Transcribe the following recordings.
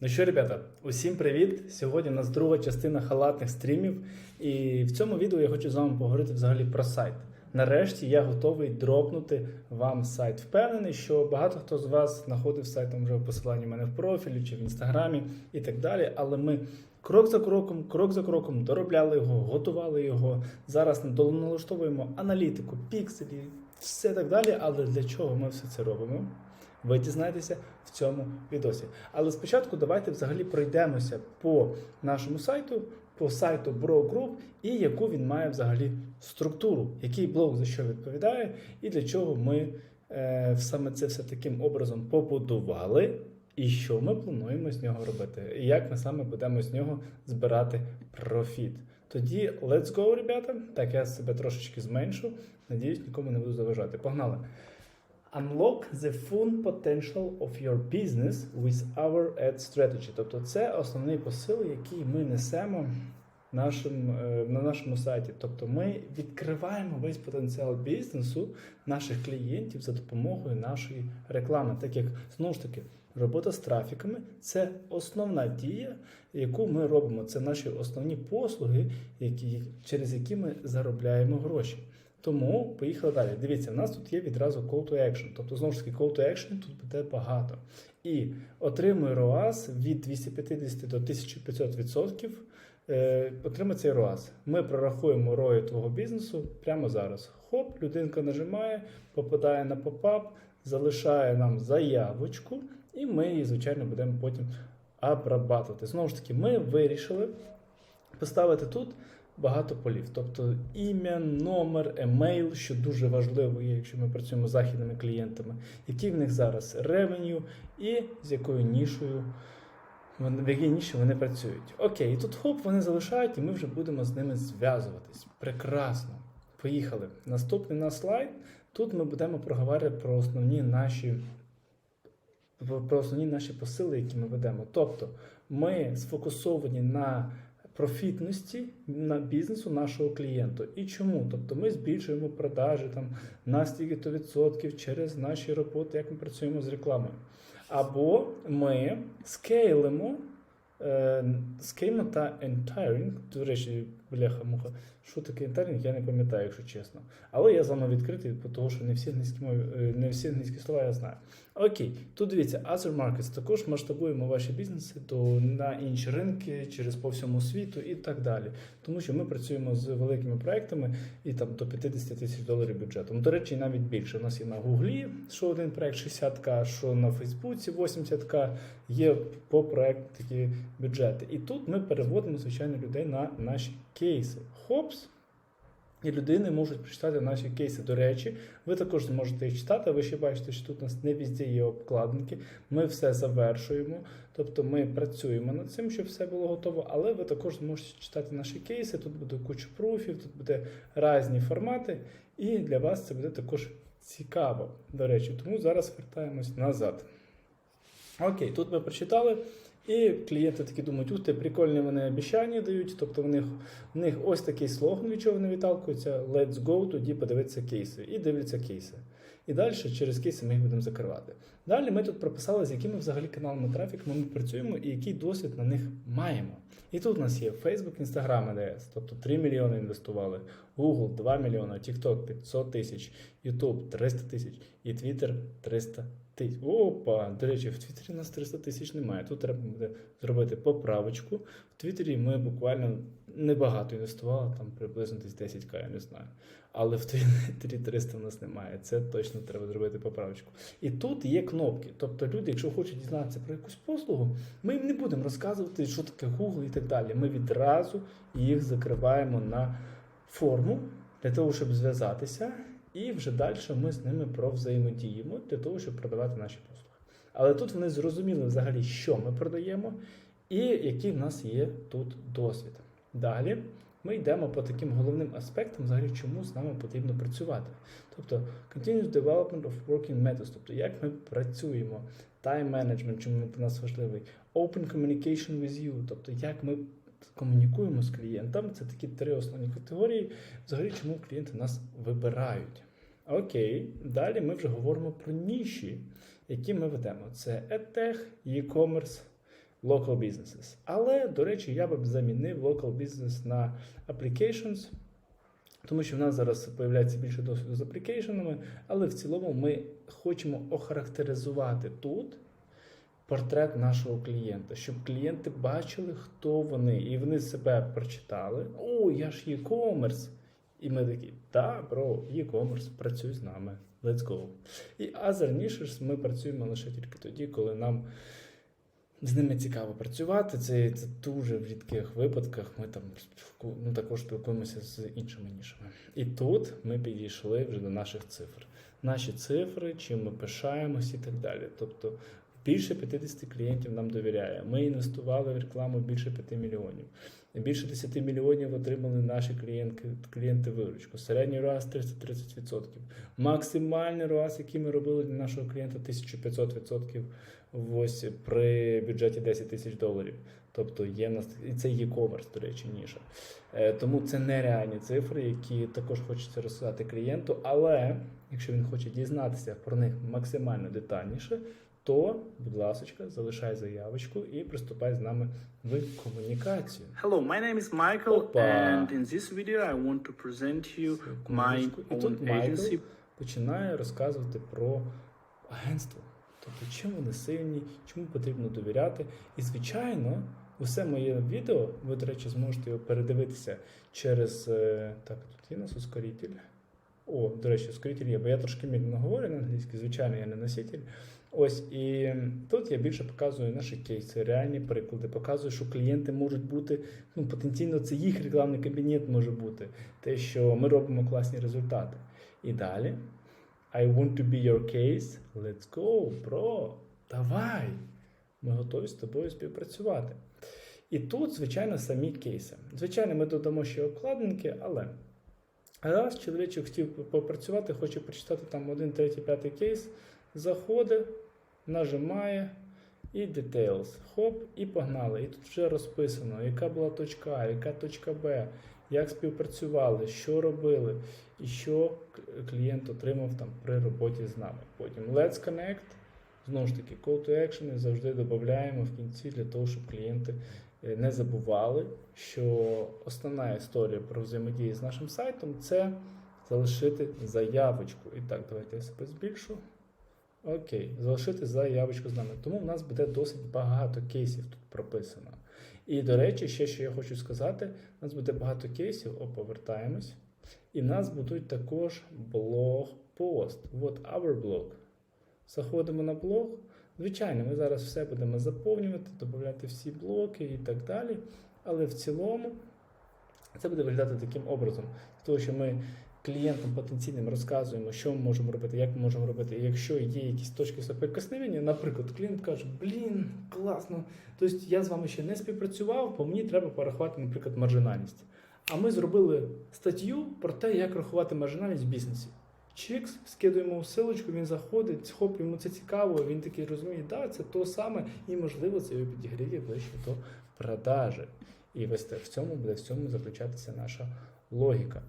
Ну що, ребята, усім привіт! Сьогодні у нас друга частина халатних стрімів, і в цьому відео я хочу з вами поговорити взагалі про сайт. Нарешті я готовий дропнути вам сайт. Впевнений, що багато хто з вас знаходив сайт там вже в посиланні в мене в профілі чи в інстаграмі і так далі. Але ми крок за кроком, крок за кроком доробляли його, готували його. Зараз налаштовуємо аналітику, пікселі, все так далі. Але для чого ми все це робимо? Ви дізнаєтеся в цьому відосі. Але спочатку давайте взагалі пройдемося по нашому сайту, по сайту Bro Group і яку він має взагалі структуру, який блок за що відповідає, і для чого ми е, саме це все таким образом побудували, і що ми плануємо з нього робити, і як ми саме будемо з нього збирати профіт. Тоді let's go, ребята. Так, я себе трошечки зменшу. Надіюсь, нікому не буду заважати. Погнали! Unlock the full potential of your business with our ad strategy. Тобто це основний посил, який ми несемо нашим, е, на нашому сайті. Тобто ми відкриваємо весь потенціал бізнесу наших клієнтів за допомогою нашої реклами. Так як знову ж таки робота з трафіками це основна дія, яку ми робимо. Це наші основні послуги, які, через які ми заробляємо гроші. Тому поїхали далі. Дивіться, в нас тут є відразу call to action. Тобто, знову ж таки, call to action тут буде багато. І отримує ROAS від 250 до 1500 відсотків. Е, отримай цей ROAS. Ми прорахуємо ROI твого бізнесу прямо зараз. Хоп, людинка нажимає, попадає на попап, залишає нам заявочку, і ми її, звичайно, будемо потім обрабатувати. Знову ж таки, ми вирішили поставити тут багато полів. Тобто ім'я, номер, емейл, що дуже важливо є, якщо ми працюємо з західними клієнтами, який в них зараз ревеню і з якою нішою. В якій ніші вони працюють. Окей, і тут хоп, вони залишають, і ми вже будемо з ними зв'язуватись. Прекрасно. Поїхали. Наступний на слайд. Тут ми будемо проговорити про основні наші про основні наші посили, які ми ведемо. Тобто ми сфокусовані на профітності на бізнесу нашого клієнту. І чому? Тобто ми збільшуємо продажі там на стільки-то відсотків через наші роботи, як ми працюємо з рекламою. Або ми скейлимо е, скейма та ентайрінг. До речі, бляха-муха, що таке ентайрінг, я не пам'ятаю, якщо чесно. Але я з вами відкритий, тому що не всі англійські е, не всі англійські слова я знаю. Окей, тут дивіться, Other Markets. Також масштабуємо ваші бізнеси до на інші ринки через по всьому світу і так далі. Тому що ми працюємо з великими проектами і там до 50 тисяч доларів бюджетом. До речі, навіть більше. У нас є на Гуглі, що один проект 60к, що на Фейсбуці 80к. Є по проекту такі бюджети. І тут ми переводимо звичайно людей на наші кейси. Хопс. І людини можуть прочитати наші кейси. До речі, ви також зможете їх читати. Ви ще бачите, що тут у нас не везде є обкладинки. Ми все завершуємо. Тобто ми працюємо над цим, щоб все було готово. Але ви також зможете читати наші кейси. Тут буде куча пруфів, тут буде різні формати. І для вас це буде також цікаво. До речі, тому зараз вертаємось назад. Окей, тут ми прочитали. І клієнти такі думають, ух ти, прикольні вони обіцяння дають, тобто в них, в них ось такий слоган, від чого вони відталкуються, let's go, тоді подивитися кейси. І дивляться кейси. І далі через кейси ми їх будемо закривати. Далі ми тут прописали, з якими взагалі каналами трафіку ми працюємо і який досвід на них маємо. І тут у нас є Facebook, Instagram, ADS, тобто 3 мільйони інвестували, Google 2 мільйони, TikTok 500 тисяч, YouTube 300 тисяч і Twitter 300 тисяч. Опа, до речі, в Твіттері нас 300 тисяч немає. Тут треба буде зробити поправочку. В Твіттері ми буквально небагато інвестували, там приблизно десь 10к, я не знаю. Але в Твіттері 300 у нас немає. Це точно треба зробити поправочку. І тут є кнопки. Тобто люди, якщо хочуть дізнатися про якусь послугу, ми їм не будемо розказувати, що таке Google і так далі. Ми відразу їх закриваємо на форму для того, щоб зв'язатися. І вже далі ми з ними провзаємодіємо для того, щоб продавати наші послуги. Але тут вони зрозуміли взагалі, що ми продаємо, і який в нас є тут досвід. Далі ми йдемо по таким головним аспектам, взагалі, чому з нами потрібно працювати. Тобто continuous development of working methods, тобто як ми працюємо, time management, чому для нас важливий, open communication with you, тобто як ми комунікуємо з клієнтом. Це такі три основні категорії, взагалі, чому клієнти нас вибирають. Окей, далі ми вже говоримо про ніші, які ми ведемо. Це EdTech, e-commerce, local businesses. Але, до речі, я б замінив local business на applications, тому що в нас зараз з'являється більше досвіду з аплікейшенами, але в цілому ми хочемо охарактеризувати тут портрет нашого клієнта, щоб клієнти бачили, хто вони, і вони себе прочитали. О, я ж e-commerce. І ми такі, так, бро, e-commerce, працюй з нами. Let's go. І Other Niches ми працюємо лише тільки тоді, коли нам з ними цікаво працювати. Це, це дуже в рідких випадках. Ми там ну, також спілкуємося з іншими нішами. І тут ми підійшли вже до наших цифр. Наші цифри, чим ми пишаємось і так далі. Тобто більше 50 клієнтів нам довіряє. Ми інвестували в рекламу більше 5 мільйонів. Більше 10 мільйонів отримали наші клієнти, клієнти виручку. Середній раз 330%. Максимальний раз, який ми робили для нашого клієнта, 1500% ось при бюджеті 10 тисяч доларів. Тобто є нас і це e-commerce, до речі, ніша. Е, Тому це нереальні цифри, які також хочеться розказати клієнту. Але якщо він хоче дізнатися про них максимально детальніше, то, будь ласка, залишай заявочку і приступай з нами в комунікацію. Hello, my name is Michael, Опа. and in this video I want to present you my. І own тут agency. починає розказувати про агентство. Тобто, чим вони сильні, чому потрібно довіряти. І, звичайно, усе моє відео, ви, до речі, зможете його передивитися через. е, Так, тут є нас ускоритель. О, до речі, ускоритель є, бо я трошки медленно говорю на англійській, звичайно, я не носитель. Ось і тут я більше показую наші кейси, реальні приклади. Показую, що клієнти можуть бути, ну потенційно це їх рекламний кабінет може бути. Те, що ми робимо класні результати. І далі. I want to be your case. Let's go, bro. Давай. Ми готові з тобою співпрацювати. І тут, звичайно, самі кейси. Звичайно, ми додамо ще обкладинки, але раз чоловічок хотів попрацювати, хоче прочитати там один, третій, п'ятий кейс, заходить, нажимає і details. Хоп, і погнали. І тут вже розписано, яка була точка А, яка точка Б, як співпрацювали, що робили, і що клієнт отримав там при роботі з нами. Потім Let's Connect. Знову ж таки, call to action завжди додаємо в кінці для того, щоб клієнти не забували, що основна історія про взаємодію з нашим сайтом це залишити заявочку. І так, давайте я себе збільшу. Окей, залишити заявочку з нами. Тому в нас буде досить багато кейсів тут прописано. І, до речі, ще що я хочу сказати: у нас буде багато кейсів, о, повертаємось. І в нас будуть також блог-пост. От our blog. Заходимо на блог. Звичайно, ми зараз все будемо заповнювати, додати всі блоки і так далі. Але в цілому це буде виглядати таким образом, тому що ми клієнтам потенційним розказуємо, що ми можемо робити, як ми можемо робити. І якщо є якісь точки соприкосновення, наприклад, клієнт каже, блін, класно, тобто я з вами ще не співпрацював, бо мені треба порахувати, наприклад, маржинальність. А ми зробили статтю про те, як рахувати маржинальність в бізнесі. Чикс, скидуємо ссылочку, він заходить, хоп, йому це цікаво, він такий розуміє, да, це то саме, і можливо це його підігріє ближче до продажі. І ось в цьому буде в цьому заключатися наша логіка.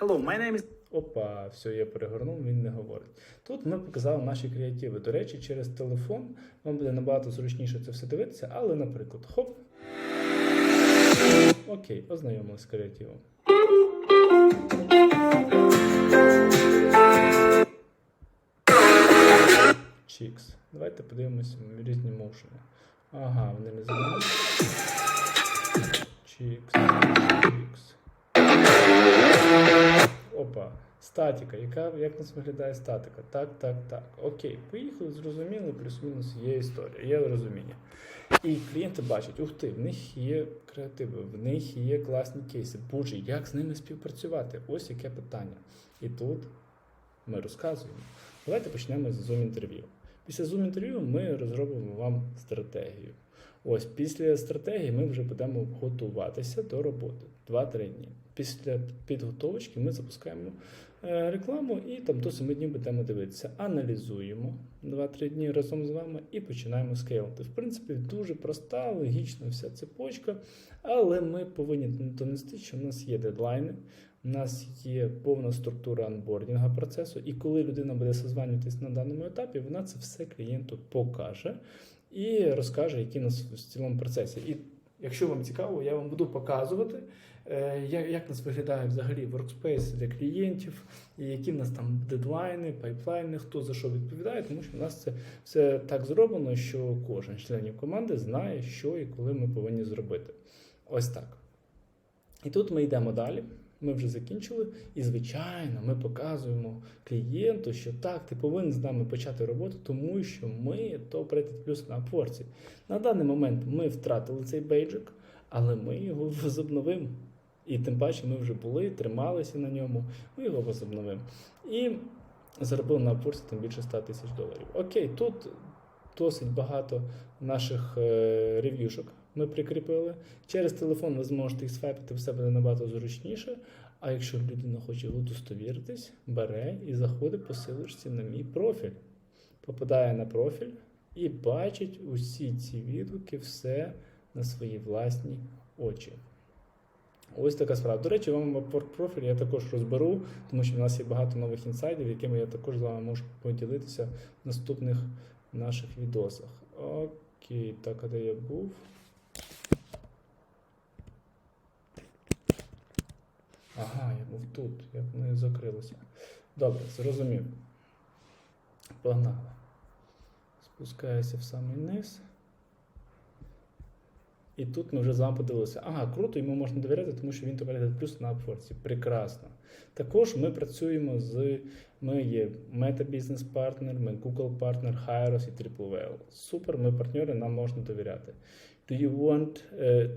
Hello, my name is Опа, все, я перегорнув, він не говорить. Тут ми показали наші креативи. До речі, через телефон вам буде набагато зручніше це все дивитися, але, наприклад, хоп. Окей, ознайомилися з креативом. Чікс. Давайте подивимося різні моушени. Ага, вони не зелені. Чікс. Чікс. Опа, статика. Яка, як нас виглядає статика? Так, так, так. Окей, поїхали, зрозуміли, плюс-мінус є історія, є розуміння. І клієнти бачать, ух ти, в них є креативи, в них є класні кейси. Боже, як з ними співпрацювати? Ось яке питання. І тут ми розказуємо. Давайте почнемо з зум-інтерв'ю. Після зум-інтерв'ю ми розробимо вам стратегію. Ось після стратегії ми вже будемо готуватися до роботи 2-3 дні. Після підготовочки ми запускаємо е, рекламу і там до 7 днів будемо дивитися. Аналізуємо 2-3 дні разом з вами і починаємо скейлити. В принципі, дуже проста, логічна вся цепочка, але ми повинні донести, що в нас є дедлайни. У нас є повна структура анбордінга процесу, і коли людина буде созванюватись на даному етапі, вона це все клієнту покаже. і розкаже, які у нас в цілому процесі. І якщо вам цікаво, я вам буду показувати, е, як, у нас виглядає взагалі workspace для клієнтів, і які в нас там дедлайни, пайплайни, хто за що відповідає, тому що в нас це все так зроблено, що кожен членів команди знає, що і коли ми повинні зробити. Ось так. І тут ми йдемо далі. Ми вже закінчили, і звичайно, ми показуємо клієнту, що так, ти повинен з нами почати роботу, тому що ми топ-рейтед плюс на Upwork. На даний момент ми втратили цей бейджик, але ми його возобновимо. І тим паче ми вже були, трималися на ньому, ми його возобновимо. І заробили на Upwork тим більше 100 тисяч доларів. Окей, тут досить багато наших е, рев'юшок ми прикріпили. Через телефон ви зможете їх свайпити, все буде набагато зручніше. А якщо людина хоче удостовіритись, бере і заходить по силочці на мій профіль. Попадає на профіль і бачить усі ці відгуки, все на свої власні очі. Ось така справа. До речі, вам профіль я також розберу, тому що в нас є багато нових інсайдів, якими я також з вами можу поділитися в наступних наших відосах. Окей, так, а де я був? Ага, я був тут, як вони закрилися. Добре, зрозумів. Погнали. Спускаюся в самий низ. І тут ми вже з вами подивилися. Ага, круто, йому можна довіряти, тому що він тепер плюс на Upwork. Прекрасно. Також ми працюємо з. Ми є Meta Business Partner, ми Google Partner, Hyros і TripleWell. Супер, ми партнери, нам можна довіряти. Do you want, uh,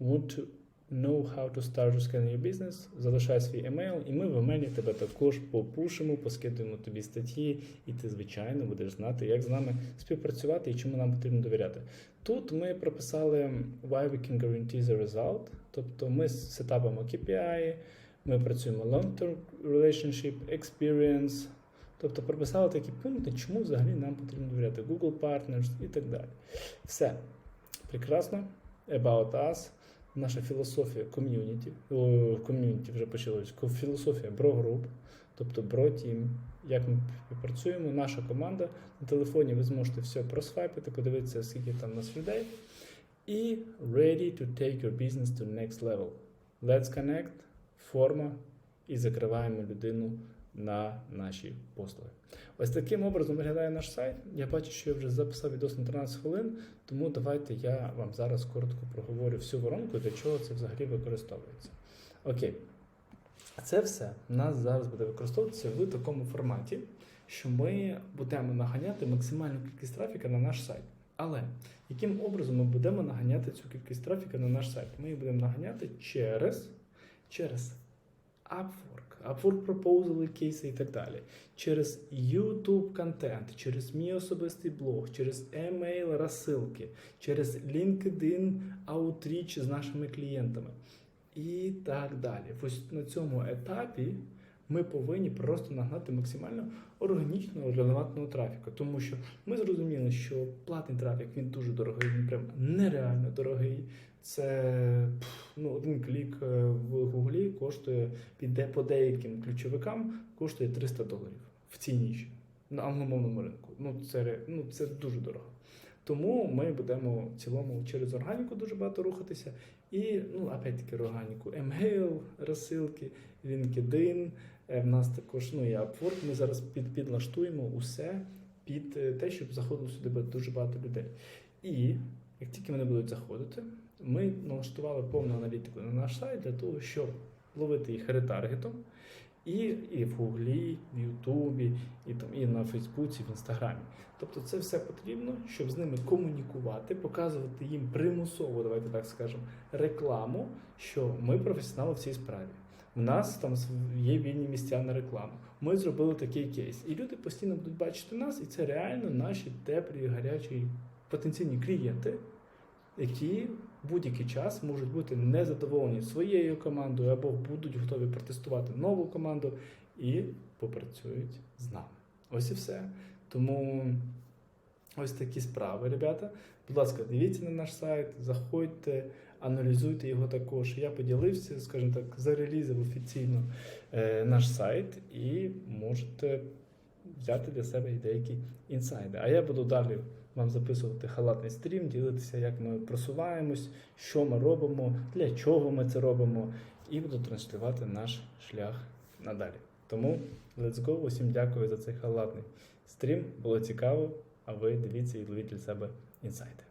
want to know how to start to scale your business? Залишай свій емейл, і ми в емейлі тебе також попушимо, поскидуємо тобі статті, і ти, звичайно, будеш знати, як з нами співпрацювати і чому нам потрібно довіряти. Тут ми прописали why we can guarantee the result, тобто ми сетапимо KPI, ми працюємо long-term relationship, experience, тобто прописали такі пункти, чому взагалі нам потрібно довіряти Google Partners і так далі. Все прекрасно. About us, наша філософія ком'юніті, ком'юніті вже почалось, філософія Bro Group, тобто Bro Team, як ми працюємо, наша команда. На телефоні ви зможете все просвайпити, подивитися, скільки там у нас людей. І ready to take your business to next level. Let's connect, форма і закриваємо людину на наші послуги. Ось таким образом виглядає наш сайт. Я бачу, що я вже записав відос на 13 хвилин, тому давайте я вам зараз коротко проговорю всю воронку, для чого це взагалі використовується. Окей. Це все у нас зараз буде використовуватися в такому форматі, що ми будемо наганяти максимальну кількість трафіка на наш сайт. Але яким образом ми будемо наганяти цю кількість трафіка на наш сайт? Ми її будемо наганяти через, через Upwork, Upwork пропозали, кейси і так далі. Через YouTube контент, через мій особистий блог, через емейл розсилки, через LinkedIn Outreach з нашими клієнтами. І так далі. Ось на цьому етапі ми повинні просто нагнати максимально органічного релевантного трафіку, тому що ми зрозуміли, що платний трафік він дуже дорогий, він прям нереально дорогий. Це ну, один клік е, в Гуглі коштує піде по деяким ключовикам, коштує 300 доларів в цій ніші на англомовному ринку. Ну це ну, це дуже дорого. Тому ми будемо в цілому через органіку дуже багато рухатися. І, ну, опять-таки, органіку, емейл, розсилки, LinkedIn. Е, В нас також, ну і Upwork, ми зараз під, підлаштуємо усе під е, те, щоб заходило сюди дуже багато людей. І як тільки вони будуть заходити, ми налаштували повну аналітику на наш сайт для того, щоб ловити їх ретаргетом. І, і в Гуглі, в Ютубі, і, там, і на Фейсбуці, в Інстаграмі. Тобто це все потрібно, щоб з ними комунікувати, показувати їм примусово, давайте так скажемо, рекламу, що ми професіонали в цій справі. У нас там є вільні місця на рекламу. Ми зробили такий кейс. І люди постійно будуть бачити нас, і це реально наші теплі, гарячі потенційні клієнти, які будь-який час можуть бути незадоволені своєю командою або будуть готові протестувати нову команду і попрацюють з нами. Ось і все. Тому ось такі справи, ребята. Будь ласка, дивіться на наш сайт, заходьте, аналізуйте його також. Я поділився, скажімо так, зарелізив офіційно е, наш сайт і можете взяти для себе деякі інсайди. А я буду далі вам записувати халатний стрім, ділитися, як ми просуваємось, що ми робимо, для чого ми це робимо, і буду транслювати наш шлях надалі. Тому let's go. Усім дякую за цей халатний стрім. Було цікаво. А ви дивіться і ловіть для себе інсайти.